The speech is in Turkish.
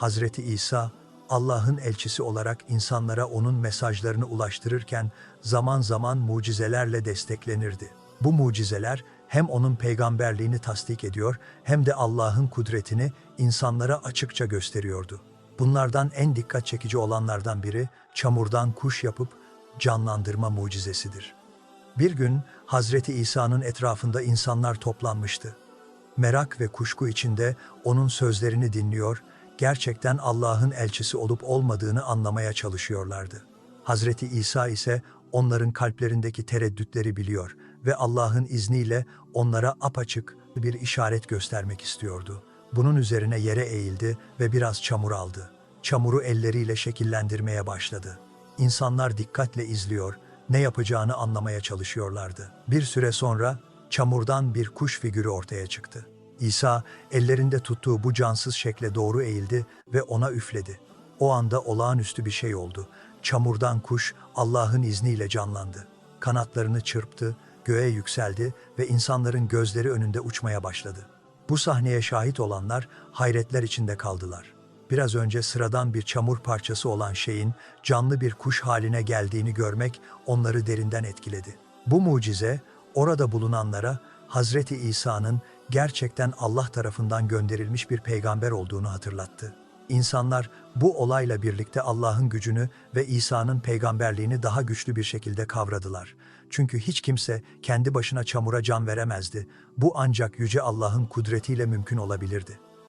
Hazreti İsa, Allah'ın elçisi olarak insanlara onun mesajlarını ulaştırırken zaman zaman mucizelerle desteklenirdi. Bu mucizeler hem onun peygamberliğini tasdik ediyor hem de Allah'ın kudretini insanlara açıkça gösteriyordu. Bunlardan en dikkat çekici olanlardan biri çamurdan kuş yapıp canlandırma mucizesidir. Bir gün Hazreti İsa'nın etrafında insanlar toplanmıştı. Merak ve kuşku içinde onun sözlerini dinliyor, gerçekten Allah'ın elçisi olup olmadığını anlamaya çalışıyorlardı. Hazreti İsa ise onların kalplerindeki tereddütleri biliyor ve Allah'ın izniyle onlara apaçık bir işaret göstermek istiyordu. Bunun üzerine yere eğildi ve biraz çamur aldı. Çamuru elleriyle şekillendirmeye başladı. İnsanlar dikkatle izliyor, ne yapacağını anlamaya çalışıyorlardı. Bir süre sonra çamurdan bir kuş figürü ortaya çıktı. İsa ellerinde tuttuğu bu cansız şekle doğru eğildi ve ona üfledi. O anda olağanüstü bir şey oldu. Çamurdan kuş Allah'ın izniyle canlandı. Kanatlarını çırptı, göğe yükseldi ve insanların gözleri önünde uçmaya başladı. Bu sahneye şahit olanlar hayretler içinde kaldılar. Biraz önce sıradan bir çamur parçası olan şeyin canlı bir kuş haline geldiğini görmek onları derinden etkiledi. Bu mucize orada bulunanlara Hazreti İsa'nın gerçekten Allah tarafından gönderilmiş bir peygamber olduğunu hatırlattı. İnsanlar bu olayla birlikte Allah'ın gücünü ve İsa'nın peygamberliğini daha güçlü bir şekilde kavradılar. Çünkü hiç kimse kendi başına çamura can veremezdi. Bu ancak yüce Allah'ın kudretiyle mümkün olabilirdi.